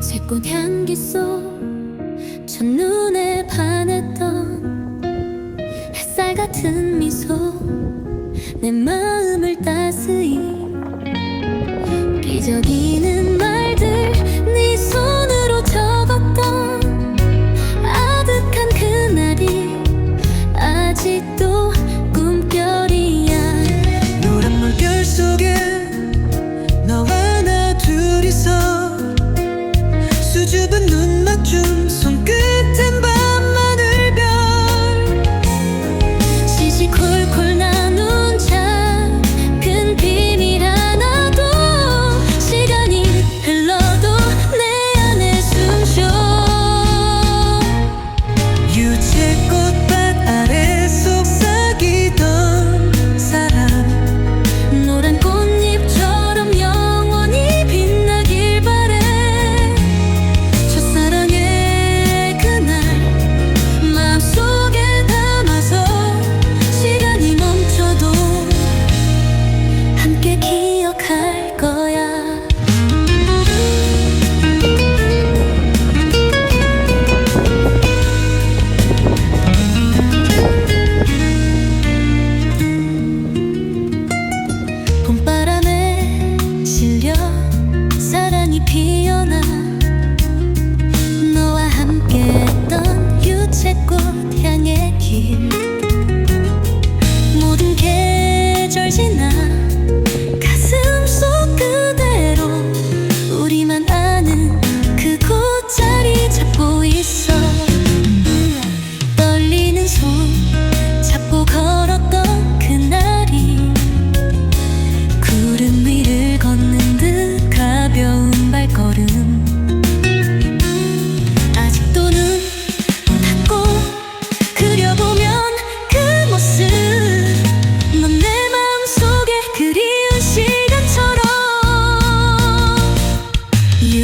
채꽃 향기 속 첫눈에 반했던 햇살 같은 미소 내 마음을 따스히 기적이 西南